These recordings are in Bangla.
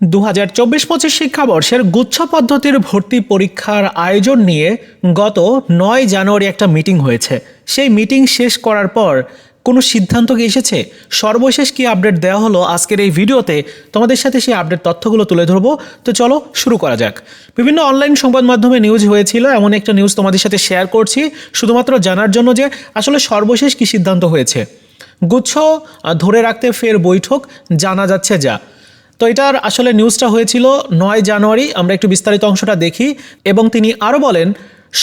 দু হাজার চব্বিশ পঁচিশ শিক্ষাবর্ষের গুচ্ছ পদ্ধতির ভর্তি পরীক্ষার আয়োজন নিয়ে গত নয় জানুয়ারি একটা মিটিং হয়েছে। সেই মিটিং শেষ করার পর কোনো সিদ্ধান্ত কি এসেছে? সর্বশেষ কি আপডেট দেওয়া হলো আজকের এই ভিডিওতে? তোমাদের সাথে সেই আপডেট তথ্যগুলো তুলে ধরবো। তো চলো শুরু করা যাক। বিভিন্ন অনলাইন সংবাদ মাধ্যমে নিউজ হয়েছিল। এমন একটা নিউজ তোমাদের সাথে শেয়ার করছি। শুধুমাত্র জানার জন্য যে আসলে সর্বশেষ কি সিদ্ধান্ত হয়েছে? গুচ্ছ ধরে রাখতে ফের বৈঠক। জানা যাচ্ছে যা। তো এটার আসলে নিউজটা হয়েছিল নয় জানুয়ারি, আমরা একটু বিস্তারিত অংশটা দেখি, এবং তিনি আরও বলেন,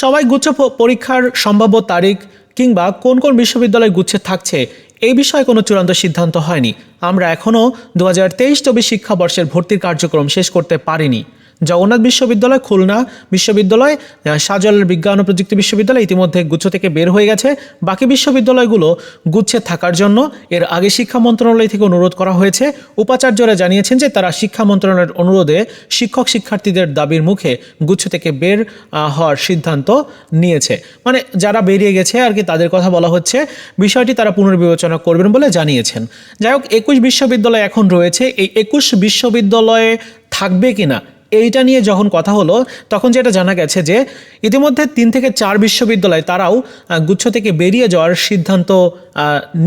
সবাই গুচ্ছ পরীক্ষার সম্ভাব্য তারিখ কিংবা কোন কোন বিশ্ববিদ্যালয় গুচ্ছে থাকছে, এই বিষয়ে কোনো চূড়ান্ত সিদ্ধান্ত হয়নি। আমরা এখনও দু হাজার তেইশ চব্বিশ শিক্ষাবর্ষের ভর্তির কার্যক্রম শেষ করতে পারিনি। জগন্নাথ বিশ্ববিদ্যালয়, খুলনা বিশ্ববিদ্যালয় সাজল বিজ্ঞান ও প্রযুক্তি বিশ্ববিদ্যালয় ইতিমধ্যে গুচ্ছ থেকে বের হয়ে গেছে। বাকি বিশ্ববিদ্যালয়গুলো গুচ্ছে থাকার জন্য এর আগে শিক্ষা মন্ত্রণালয় থেকে অনুরোধ করা হয়েছে। উপাচার্যরা জানিয়েছেন যে তারা শিক্ষা মন্ত্রণালয়ের অনুরোধে শিক্ষক শিক্ষার্থীদের দাবির মুখে গুচ্ছ থেকে বের হওয়ার সিদ্ধান্ত নিয়েছে। মানে যারা বেরিয়ে গেছে আর কি তাদের কথা বলা হচ্ছে, বিষয়টি তারা পুনর্বিবেচনা করবেন বলে জানিয়েছেন। যাই হোক, একুশ বিশ্ববিদ্যালয় এখন রয়েছে। এই একুশ বিশ্ববিদ্যালয়ে থাকবে কিনা এইটা নিয়ে যখন কথা হলো, তখন যেটা জানা গেছে যে, ইতিমধ্যে তিন থেকে চার বিশ্ববিদ্যালয় তারাও গুচ্ছ থেকে বেরিয়ে যাওয়ার সিদ্ধান্ত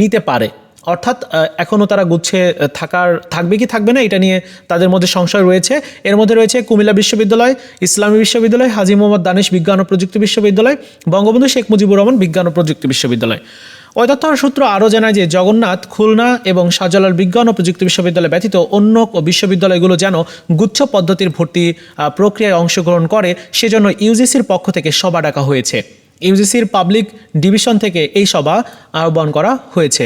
নিতে পারে। অর্থাৎ এখনও তারা গুচ্ছে থাকার, থাকবে কি থাকবে না, এটা নিয়ে তাদের মধ্যে সংশয় রয়েছে। এর মধ্যে রয়েছে কুমিল্লা বিশ্ববিদ্যালয়, ইসলামী বিশ্ববিদ্যালয়, হাজি মোহাম্মদ দানিশ বিজ্ঞান ও প্রযুক্তি বিশ্ববিদ্যালয়, বঙ্গবন্ধু শেখ মুজিবুর রহমান বিজ্ঞান ও প্রযুক্তি বিশ্ববিদ্যালয়। ওই সূত্র আরও জানায় যে জগন্নাথ, খুলনা এবং শাহজালাল বিজ্ঞান ও প্রযুক্তি বিশ্ববিদ্যালয় ব্যতীত অন্য বিশ্ববিদ্যালয়গুলো যেন গুচ্ছ পদ্ধতির ভর্তি প্রক্রিয়ায় অংশগ্রহণ করে, সেজন্য ইউজিসির পক্ষ থেকে সভা ডাকা হয়েছে। ইউজিসির পাবলিক ডিভিশন থেকে এই সভা আহ্বান করা হয়েছে।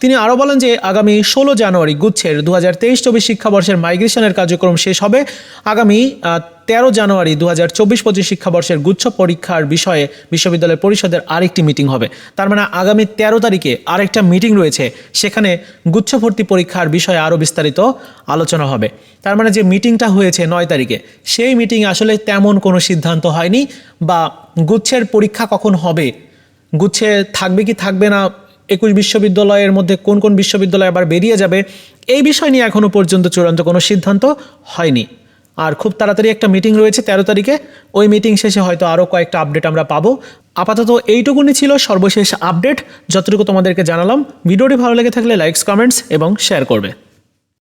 তিনি আরও বলেন যে আগামী ষোলো জানুয়ারি গুচ্ছের দু হাজার তেইশ চব্বিশ শিক্ষাবর্ষের মাইগ্রেশনের কার্যক্রম শেষ হবে। আগামী তেরো জানুয়ারি দু হাজার চব্বিশ পঁচিশ শিক্ষাবর্ষের গুচ্ছ পরীক্ষার বিষয়ে বিশ্ববিদ্যালয় পরিষদের আরেকটি মিটিং হবে। তার মানে আগামী তেরো তারিখে আরেকটা মিটিং রয়েছে, সেখানে গুচ্ছ ভর্তি পরীক্ষার বিষয়ে আরও বিস্তারিত আলোচনা হবে। তার মানে যে মিটিংটা হয়েছে নয় তারিখে, সেই মিটিংয়ে আসলে তেমন কোনো সিদ্ধান্ত হয়নি বা গুচ্ছের পরীক্ষা কখন হবে, গুচ্ছে থাকবে কি থাকবে না একুশ বিশ্ববিদ্যালয়ের মধ্যে কোন কোন বিশ্ববিদ্যালয় আবার বেরিয়ে যাবে, এই বিষয় নিয়ে এখনও পর্যন্ত চূড়ান্ত কোনো সিদ্ধান্ত হয়নি। আর খুব তাড়াতাড়ি একটা মিটিং রয়েছে তেরো তারিখে। ওই মিটিং শেষে হয়তো আরও কয়েকটা আপডেট আমরা পাবো। আপাতত এইটুকুনি ছিল সর্বশেষ আপডেট যতটুকু তোমাদেরকে জানালাম, ভিডিওটি ভালো লেগে থাকলে লাইকস কমেন্টস এবং শেয়ার করবে।